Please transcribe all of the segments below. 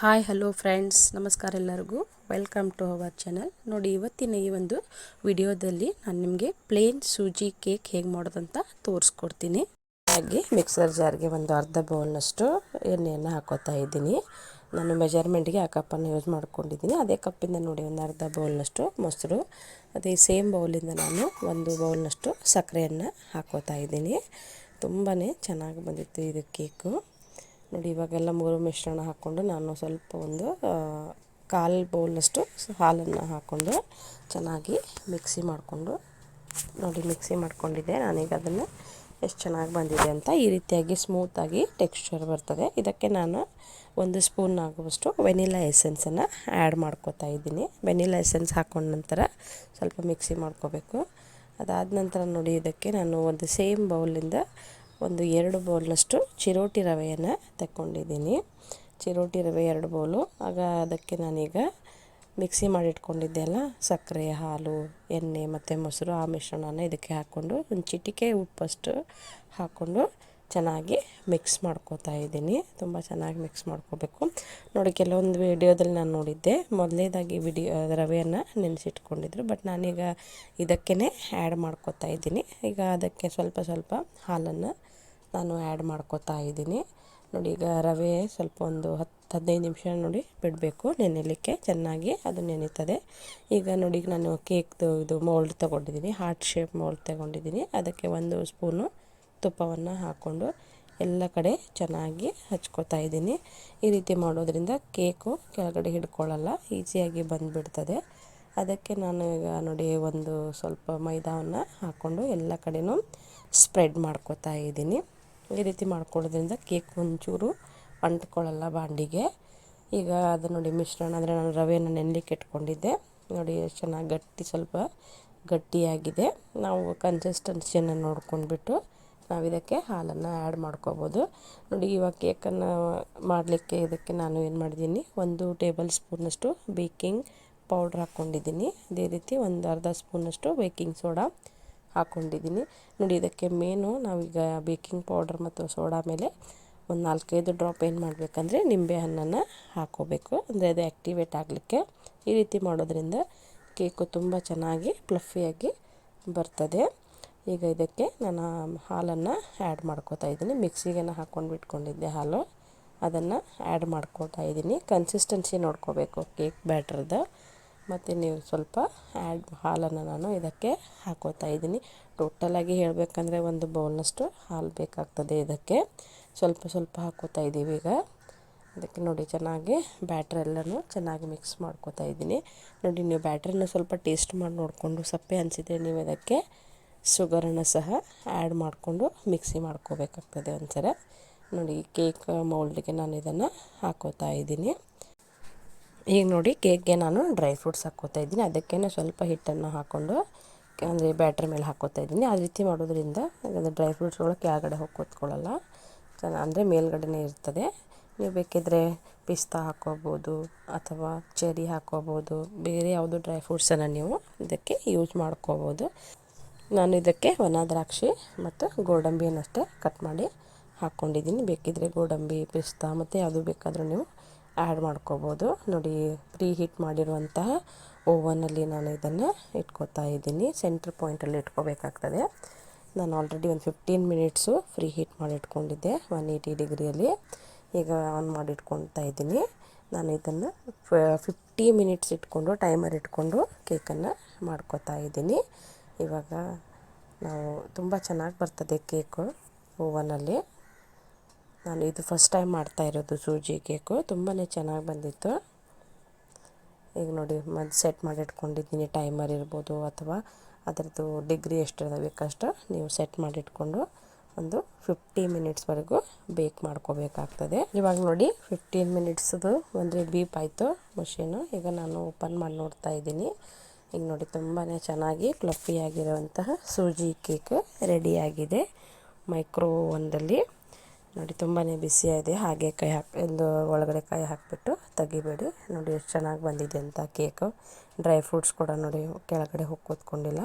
Hi, hello friends, ನಮಸ್ಕಾರ ಎಲ್ಲರಿಗೂ. Welcome to our channel. ನೋಡಿ, ಇವತ್ತಿನ ಈ ಒಂದು ವಿಡಿಯೋದಲ್ಲಿ ನಾನು ನಿಮಗೆ ಪ್ಲೇನ್ ಸೂಜಿ ಕೇಕ್ ಹೇಗೆ ಮಾಡೋದಂತ ತೋರಿಸ್ಕೊಡ್ತೀನಿ. ಹಾಗೆ ಮಿಕ್ಸರ್ ಜಾರ್ಗೆ ಒಂದು ಅರ್ಧ ಬೌಲ್ನಷ್ಟು ಎಣ್ಣೆಯನ್ನು ಹಾಕೋತಾ ಇದ್ದೀನಿ. ನಾನು ಮೆಜರ್ಮೆಂಟ್ಗೆ ಆ ಕಪ್ಪನ್ನು ಯೂಸ್ ಮಾಡ್ಕೊಂಡಿದ್ದೀನಿ. ಅದೇ ಕಪ್ಪಿಂದ ನೋಡಿ, ಒಂದು ಅರ್ಧ ಬೌಲ್ನಷ್ಟು ಮೊಸರು. ಅದೇ ಸೇಮ್ ಬೌಲಿಂದ ನಾನು ಒಂದು ಬೌಲ್ನಷ್ಟು ಸಕ್ಕರೆಯನ್ನು ಹಾಕೋತಾ ಇದ್ದೀನಿ. ತುಂಬಾ ಚೆನ್ನಾಗಿ ಬಂದಿತ್ತು ಇದು ಕೇಕು ನೋಡಿ, ಇವಾಗೆಲ್ಲ ಮೂರು ಮಿಶ್ರಣ ಹಾಕ್ಕೊಂಡು ನಾನು ಸ್ವಲ್ಪ ಒಂದು ಕಾಲು ಬೌಲಷ್ಟು ಹಾಲನ್ನು ಹಾಕ್ಕೊಂಡು ಚೆನ್ನಾಗಿ ಮಿಕ್ಸಿ ಮಾಡಿಕೊಂಡು, ನೋಡಿ ಮಿಕ್ಸಿ ಮಾಡಿಕೊಂಡಿದ್ದೆ. ನಾನೀಗ ಅದನ್ನು ಎಷ್ಟು ಚೆನ್ನಾಗಿ ಬಂದಿದೆ ಅಂತ ಈ ರೀತಿಯಾಗಿ ಸ್ಮೂತಾಗಿ ಟೆಕ್ಸ್ಚರ್ ಬರ್ತದೆ. ಇದಕ್ಕೆ ನಾನು ಒಂದು ಸ್ಪೂನ್ ಆಗುವಷ್ಟು ವೆನಿಲಾ ಎಸೆನ್ಸನ್ನು ಆ್ಯಡ್ ಮಾಡ್ಕೋತಾ ಇದ್ದೀನಿ. ವೆನಿಲಾ ಎಸೆನ್ಸ್ ಹಾಕೊಂಡ ನಂತರ ಸ್ವಲ್ಪ ಮಿಕ್ಸಿ ಮಾಡ್ಕೋಬೇಕು. ಅದಾದ ನಂತರ ನೋಡಿ, ಇದಕ್ಕೆ ನಾನು ಒಂದು ಸೇಮ್ ಬೌಲಿಂದ ಒಂದು ಎರಡು ಬೌಲಷ್ಟು ಚಿರೋಟಿ ರವೆಯನ್ನು ತಗೊಂಡಿದ್ದೀನಿ ಚಿರೋಟಿ ರವೆ ಎರಡು ಬೌಲು. ಆಗ ಅದಕ್ಕೆ ನಾನೀಗ ಮಿಕ್ಸಿ ಮಾಡಿಟ್ಕೊಂಡಿದ್ದೆ ಅಲ್ಲ, ಸಕ್ಕರೆ, ಹಾಲು, ಎಣ್ಣೆ ಮತ್ತು ಮೊಸರು ಆ ಮಿಶ್ರಣನ ಇದಕ್ಕೆ ಹಾಕ್ಕೊಂಡು ಒಂದು ಚಿಟಿಕೆ ಉಪ್ಪಷ್ಟು ಹಾಕ್ಕೊಂಡು ಚೆನ್ನಾಗಿ ಮಿಕ್ಸ್ ಮಾಡ್ಕೋತಾ ಇದ್ದೀನಿ. ತುಂಬ ಚೆನ್ನಾಗಿ ಮಿಕ್ಸ್ ಮಾಡ್ಕೋಬೇಕು. ನೋಡಿ, ಕೆಲವೊಂದು ವಿಡಿಯೋದಲ್ಲಿ ನಾನು ನೋಡಿದ್ದೆ, ಮೊದಲೇದಾಗಿ ವಿಡಿಯೋ ರವೆಯನ್ನು ನೆನೆಸಿಟ್ಕೊಂಡಿದ್ರು, ಬಟ್ ನಾನೀಗ ಇದಕ್ಕೇ ಆ್ಯಡ್ ಮಾಡ್ಕೋತಾ ಇದ್ದೀನಿ. ಈಗ ಅದಕ್ಕೆ ಸ್ವಲ್ಪ ಸ್ವಲ್ಪ ಹಾಲನ್ನು ನಾನು ಆ್ಯಡ್ ಮಾಡ್ಕೋತಾ ಇದ್ದೀನಿ. ನೋಡಿ, ಈಗ ರವೆ ಸ್ವಲ್ಪ ಒಂದು ಹತ್ತು ಹದಿನೈದು ನಿಮಿಷ ನೋಡಿ ಬಿಡಬೇಕು. ನೆನೆಯಲಿಕ್ಕೆ ಚೆನ್ನಾಗಿ ಅದು ನೆನೀತದೆ. ಈಗ ನೋಡಿ, ಈಗ ನಾನು ಕೇಕ್ದು ಇದು ಮೋಲ್ಡ್ ತೊಗೊಂಡಿದ್ದೀನಿ. ಹಾರ್ಟ್ ಶೇಪ್ ಮೋಲ್ಡ್ ತೊಗೊಂಡಿದ್ದೀನಿ. ಅದಕ್ಕೆ ಒಂದು ಸ್ಪೂನು ತುಪ್ಪವನ್ನು ಹಾಕ್ಕೊಂಡು ಎಲ್ಲ ಕಡೆ ಚೆನ್ನಾಗಿ ಹಚ್ಕೋತಾ ಇದ್ದೀನಿ. ಈ ರೀತಿ ಮಾಡೋದ್ರಿಂದ ಕೇಕು ಕೆಳಗಡೆ ಹಿಡ್ಕೊಳ್ಳಲ್ಲ, ಈಸಿಯಾಗಿ ಬಂದುಬಿಡ್ತದೆ. ಅದಕ್ಕೆ ನಾನು ಈಗ ನೋಡಿ, ಒಂದು ಸ್ವಲ್ಪ ಮೈದಾವನ್ನು ಹಾಕ್ಕೊಂಡು ಎಲ್ಲ ಕಡೆಯೂ ಸ್ಪ್ರೆಡ್ ಮಾಡ್ಕೋತಾ ಇದ್ದೀನಿ. ಈ ರೀತಿ ಮಾಡ್ಕೊಳ್ಳೋದ್ರಿಂದ ಕೇಕ್ ಒಂಚೂರು ಅಂಟ್ಕೊಳ್ಳಲ್ಲ ಬಾಂಡಿಗೆ. ಈಗ ಅದು ನೋಡಿ ಮಿಶ್ರಣ, ಅಂದರೆ ನಾನು ರವೆಯನ್ನು ನೆನೆಲಿಕ್ಕೆ ಇಟ್ಕೊಂಡಿದ್ದೆ. ನೋಡಿ ಎಷ್ಟು ಚೆನ್ನಾಗಿ ಗಟ್ಟಿ, ಸ್ವಲ್ಪ ಗಟ್ಟಿಯಾಗಿದೆ. ನಾವು ಕನ್ಸಿಸ್ಟೆನ್ಸಿಯನ್ನು ನೋಡ್ಕೊಂಡ್ಬಿಟ್ಟು ನಾವು ಇದಕ್ಕೆ ಹಾಲನ್ನು ಆ್ಯಡ್ ಮಾಡ್ಕೋಬೋದು. ನೋಡಿ ಇವಾಗ ಕೇಕನ್ನು ಮಾಡಲಿಕ್ಕೆ ಇದಕ್ಕೆ ನಾನು ಏನು ಮಾಡಿದ್ದೀನಿ, ಒಂದು ಟೇಬಲ್ ಸ್ಪೂನಷ್ಟು ಬೇಕಿಂಗ್ ಪೌಡ್ರ್ ಹಾಕ್ಕೊಂಡಿದ್ದೀನಿ. ಅದೇ ರೀತಿ ಒಂದು ಅರ್ಧ ಸ್ಪೂನಷ್ಟು ಬೇಕಿಂಗ್ ಸೋಡಾ. ಹಾಕ್ಕೊಂಡಿದ್ದೀನಿ ನೋಡಿ, ಇದಕ್ಕೆ ಮೇನು ನಾವೀಗ ಬೇಕಿಂಗ್ ಪೌಡರ್ ಮತ್ತು ಸೋಡಾ ಮೇಲೆ ಒಂದು ನಾಲ್ಕೈದು ಡ್ರಾಪ್ ಏನು ಮಾಡಬೇಕಂದ್ರೆ ನಿಂಬೆ ಹಣ್ಣನ್ನು ಹಾಕ್ಕೋಬೇಕು ಅಂದರೆ ಅದು ಆ್ಯಕ್ಟಿವೇಟ್ ಆಗಲಿಕ್ಕೆ ಈ ರೀತಿ ಮಾಡೋದ್ರಿಂದ ಕೇಕು ತುಂಬ ಚೆನ್ನಾಗಿ ಪ್ಲಫಿಯಾಗಿ ಬರ್ತದೆ. ಈಗ ಇದಕ್ಕೆ ನಾನು ಹಾಲನ್ನು ಆ್ಯಡ್ ಮಾಡ್ಕೋತಾ ಇದ್ದೀನಿ. ಮಿಕ್ಸಿಗೆನ ಹಾಕ್ಕೊಂಡು ಬಿಟ್ಕೊಂಡಿದ್ದೆ ಹಾಲು. ಅದನ್ನು ಆ್ಯಡ್ ಮಾಡ್ಕೋತಾ ಇದ್ದೀನಿ. ಕನ್ಸಿಸ್ಟೆನ್ಸಿ ನೋಡ್ಕೋಬೇಕು ಕೇಕ್ ಬ್ಯಾಟ್ರದ್ದು. ಮತ್ತು ನೀವು ಸ್ವಲ್ಪ ಆ್ಯಡ್ ಹಾಲನ್ನು ನಾನು ಇದಕ್ಕೆ ಹಾಕೋತಾ ಇದ್ದೀನಿ. ಟೋಟಲಾಗಿ ಹೇಳಬೇಕಂದ್ರೆ ಒಂದು ಬೌಲ್ನಷ್ಟು ಹಾಲು ಬೇಕಾಗ್ತದೆ ಇದಕ್ಕೆ. ಸ್ವಲ್ಪ ಸ್ವಲ್ಪ ಹಾಕೋತಾ ಇದ್ದೀವಿ ಈಗ. ಅದಕ್ಕೆ ನೋಡಿ ಚೆನ್ನಾಗಿ ಬ್ಯಾಟ್ರೆಲ್ಲನೂ ಚೆನ್ನಾಗಿ ಮಿಕ್ಸ್ ಮಾಡ್ಕೋತಾ ಇದ್ದೀನಿ. ನೋಡಿ ನೀವು ಬ್ಯಾಟ್ರನ್ನ ಸ್ವಲ್ಪ ಟೇಸ್ಟ್ ಮಾಡಿ ನೋಡಿಕೊಂಡು ಸಪ್ಪೆ ಅನಿಸಿದ್ರೆ ನೀವು ಇದಕ್ಕೆ ಶುಗರನ್ನು ಸಹ ಆ್ಯಡ್ ಮಾಡಿಕೊಂಡು ಮಿಕ್ಸಿ ಮಾಡ್ಕೋಬೇಕಾಗ್ತದೆ ಒಂದ್ಸಲ ನೋಡಿ ಕೇಕ್ ಮೌಲ್ಡಿಗೆ ನಾನು ಇದನ್ನು ಹಾಕೋತಾ ಇದ್ದೀನಿ. ಈಗ ನೋಡಿ ಕೇಕ್ಗೆ ನಾನು ಡ್ರೈ ಫ್ರೂಟ್ಸ್ ಹಾಕ್ಕೋತಾ ಇದ್ದೀನಿ. ಅದಕ್ಕೇ ಸ್ವಲ್ಪ ಹಿಟ್ಟನ್ನು ಹಾಕ್ಕೊಂಡು, ಅಂದರೆ ಬ್ಯಾಟ್ರ್ ಮೇಲೆ ಹಾಕ್ಕೋತಾ ಇದ್ದೀನಿ. ಆ ರೀತಿ ಮಾಡೋದ್ರಿಂದ ಅದು ಡ್ರೈ ಫ್ರೂಟ್ಸ್ಗಳು ಕೆಳಗಡೆ ಹೋಗಿ ಕೂತ್ಕೊಳ್ಳಲ್ಲ. ಅಂದರೆ ಮೇಲ್ಗಡೆನೇ ಇರ್ತದೆ. ನೀವು ಬೇಕಿದ್ದರೆ ಪಿಸ್ತಾ ಹಾಕ್ಕೋಬೋದು, ಅಥವಾ ಚೆರಿ ಹಾಕ್ಕೋಬೋದು, ಬೇರೆ ಯಾವುದು ಡ್ರೈ ಫ್ರೂಟ್ಸನ್ನು ನೀವು ಇದಕ್ಕೆ ಯೂಸ್ ಮಾಡ್ಕೋಬೋದು. ನಾನು ಇದಕ್ಕೆ ಒಣ ದ್ರಾಕ್ಷಿ ಮತ್ತು ಗೋಡಂಬಿಯನ್ನಷ್ಟೇ ಕಟ್ ಮಾಡಿ ಹಾಕ್ಕೊಂಡಿದ್ದೀನಿ. ಬೇಕಿದ್ದರೆ ಗೋಡಂಬಿ, ಪಿಸ್ತಾ, ಮತ್ತು ಯಾವುದು ಬೇಕಾದರೂ ನೀವು ಆ್ಯಡ್ ಮಾಡ್ಕೋಬೋದು. ನೋಡಿ, ಪ್ರೀ ಹೀಟ್ ಮಾಡಿರುವಂತಹ ಓವನಲ್ಲಿ ನಾನು ಇದನ್ನು ಇಟ್ಕೋತಾ ಇದ್ದೀನಿ. ಸೆಂಟ್ರ್ ಪಾಯಿಂಟಲ್ಲಿ ಇಟ್ಕೋಬೇಕಾಗ್ತದೆ. ನಾನು ಆಲ್ರೆಡಿ ಒಂದು ಫಿಫ್ಟೀನ್ ಮಿನಿಟ್ಸು ಫ್ರೀ ಹೀಟ್ ಮಾಡಿ ಇಟ್ಕೊಂಡಿದ್ದೆ, ಒನ್ ಏಯ್ಟಿ ಡಿಗ್ರಿಯಲ್ಲಿ. ಈಗ ಆನ್ ಮಾಡಿ ಇಟ್ಕೊತಾ ಇದ್ದೀನಿ. ನಾನು ಇದನ್ನು ಫಿಫ್ಟಿ ಮಿನಿಟ್ಸ್ ಇಟ್ಕೊಂಡು, ಟೈಮರ್ ಇಟ್ಕೊಂಡು ಕೇಕನ್ನು ಮಾಡ್ಕೋತಾ ಇದ್ದೀನಿ. ಇವಾಗ ನಾವು ತುಂಬ ಚೆನ್ನಾಗಿ ಬರ್ತದೆ ಕೇಕು ಓವನಲ್ಲಿ ನಾನು ಇದು ಫಸ್ಟ್ ಟೈಮ್ ಮಾಡ್ತಾ ಇರೋದು ಸೂಜಿ ಕೇಕು. ತುಂಬಾ ಚೆನ್ನಾಗಿ ಬಂದಿತ್ತು. ಈಗ ನೋಡಿ ಮತ್ತು ಸೆಟ್ ಮಾಡಿ ಇಟ್ಕೊಂಡಿದ್ದೀನಿ ಟೈಮರ್ ಇರ್ಬೋದು ಅಥವಾ ಅದರದ್ದು ಡಿಗ್ರಿ ಎಷ್ಟು ಬೇಕಷ್ಟು ನೀವು ಸೆಟ್ ಮಾಡಿಟ್ಕೊಂಡು ಒಂದು ಫಿಫ್ಟಿ ಮಿನಿಟ್ಸ್ವರೆಗೂ ಬೇಕ್ ಮಾಡ್ಕೋಬೇಕಾಗ್ತದೆ. ಇವಾಗ ನೋಡಿ ಫಿಫ್ಟೀನ್ ಮಿನಿಟ್ಸ್ದು ಒಂದು ಬೀಪ್ ಆಯಿತು ಮಷೀನು ಈಗ ನಾನು ಓಪನ್ ಮಾಡಿ ನೋಡ್ತಾ ಇದ್ದೀನಿ. ಈಗ ನೋಡಿ ತುಂಬಾ ಚೆನ್ನಾಗಿ ಫ್ಲಫಿಯಾಗಿರುವಂತಹ ಸೂಜಿ ಕೇಕ್ ರೆಡಿಯಾಗಿದೆ ಮೈಕ್ರೋ ಒಂದಲ್ಲಿ ನೋಡಿ ತುಂಬಾ ಬಿಸಿಯಾಗಿದೆ. ಹಾಗೆ ಕೈ ಹಾಕಿ, ಒಂದು ಒಳಗಡೆ ಕೈ ಹಾಕಿಬಿಟ್ಟು ತೆಗಿಬೇಡಿ. ನೋಡಿ ಎಷ್ಟು ಚೆನ್ನಾಗಿ ಬಂದಿದೆ ಅಂತ ಕೇಕು. ಡ್ರೈ ಫ್ರೂಟ್ಸ್ ಕೂಡ ನೋಡಿ ಕೆಳಗಡೆ ಹೋಗಿ ಕೂತ್ಕೊಂಡಿಲ್ಲ.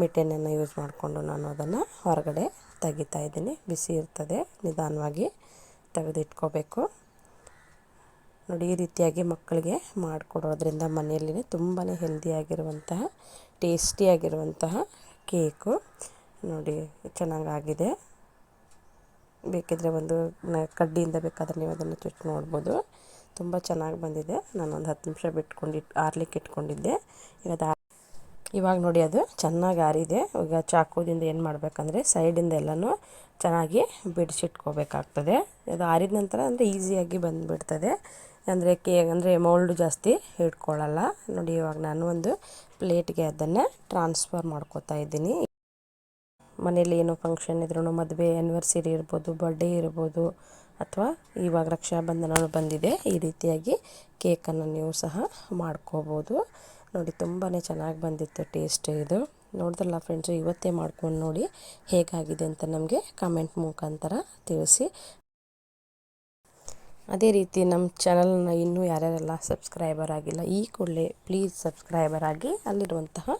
ಮಿಟೆನನ್ನು ಯೂಸ್ ಮಾಡಿಕೊಂಡು ನಾನು ಅದನ್ನು ಹೊರಗಡೆ ತೆಗಿತಾ ಇದ್ದೀನಿ. ಬಿಸಿ ಇರ್ತದೆ, ನಿಧಾನವಾಗಿ ತೆಗೆದಿಟ್ಕೋಬೇಕು. ನೋಡಿ ಈ ರೀತಿಯಾಗಿ ಮಕ್ಕಳಿಗೆ ಮಾಡಿಕೊಡೋದ್ರಿಂದ ಮನೆಯಲ್ಲಿ ತುಂಬಾ ಹೆಲ್ದಿಯಾಗಿರುವಂತಹ ಟೇಸ್ಟಿಯಾಗಿರುವಂತಹ ಕೇಕು. ನೋಡಿ ಚೆನ್ನಾಗಾಗಿದೆ. ಬೇಕಿದ್ದರೆ ಒಂದು ಕಡ್ಡಿಯಿಂದ ಬೇಕಾದರೆ ನೀವು ಅದನ್ನು ಚುಚ್ಚಿ ನೋಡ್ಬೋದು. ತುಂಬ ಚೆನ್ನಾಗಿ ಬಂದಿದೆ. ನಾನು ಒಂದು ಹತ್ತು ನಿಮಿಷ ಬಿಟ್ಕೊಂಡಿಟ್ಟು ಆರ್ಲಿಕ್ಕೆ ಇಟ್ಕೊಂಡಿದ್ದೆ. ಈಗ ಇವಾಗ ನೋಡಿ ಅದು ಚೆನ್ನಾಗಿ ಆರಿದೆ. ಈಗ ಚಾಕುದಿಂದ ಏನು ಮಾಡಬೇಕಂದ್ರೆ ಸೈಡಿಂದ ಎಲ್ಲನೂ ಚೆನ್ನಾಗಿ ಬಿಡಿಸಿಟ್ಕೋಬೇಕಾಗ್ತದೆ. ಅದು ಆರಿದ ನಂತರ ಅಂದರೆ ಈಸಿಯಾಗಿ ಬಂದುಬಿಡ್ತದೆ. ಅಂದರೆ ಕೇ, ಅಂದರೆ ಮೌಲ್ಡ್ ಜಾಸ್ತಿ ಹಿಡ್ಕೊಳ್ಳಲ್ಲ ನೋಡಿ ಇವಾಗ ನಾನು ಒಂದು ಪ್ಲೇಟ್ಗೆ ಅದನ್ನು ಟ್ರಾನ್ಸ್ಫರ್ ಮಾಡ್ಕೋತಾ ಇದ್ದೀನಿ. ಮನೇಲಿ ಏನೋ ಫಂಕ್ಷನ್ ಇದ್ರೂ ಮದುವೆ ಆ್ಯನಿವರ್ಸರಿ ಇರ್ಬೋದು ಬರ್ಡೇ ಇರ್ಬೋದು ಅಥವಾ ಇವಾಗ ರಕ್ಷಾಬಂಧನ ಬಂದಿದೆ, ಈ ರೀತಿಯಾಗಿ ಕೇಕನ್ನು ನೀವು ಸಹ ಮಾಡ್ಕೋಬೋದು. ನೋಡಿ ತುಂಬಾ ಚೆನ್ನಾಗಿ ಬಂದಿತ್ತು ಟೇಸ್ಟ್ ಇದು. ನೋಡಿದ್ರಲ್ಲ ಫ್ರೆಂಡ್ಸು ಇವತ್ತೇ ಮಾಡ್ಕೊಂಡು ನೋಡಿ ಹೇಗಾಗಿದೆ ಅಂತ ನಮಗೆ ಕಮೆಂಟ್ ಮುಖಾಂತರ ತಿಳಿಸಿ. ಅದೇ ರೀತಿ ನಮ್ಮ ಚಾನಲ್ನ ಇನ್ನೂ ಯಾರ್ಯಾರೆಲ್ಲ ಸಬ್ಸ್ಕ್ರೈಬರ್ ಆಗಿಲ್ಲ, ಈ ಕೂಡಲೇ ಪ್ಲೀಸ್ ಸಬ್ಸ್ಕ್ರೈಬರ್ ಆಗಿ ಅಲ್ಲಿರುವಂತಹ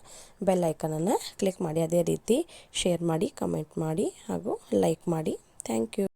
ಬೆಲ್ ಐಕನನ್ನು ಕ್ಲಿಕ್ ಮಾಡಿ, ಅದೇ ರೀತಿ ಶೇರ್ ಮಾಡಿ ಕಮೆಂಟ್ ಮಾಡಿ ಹಾಗೂ ಲೈಕ್ ಮಾಡಿ. Thank you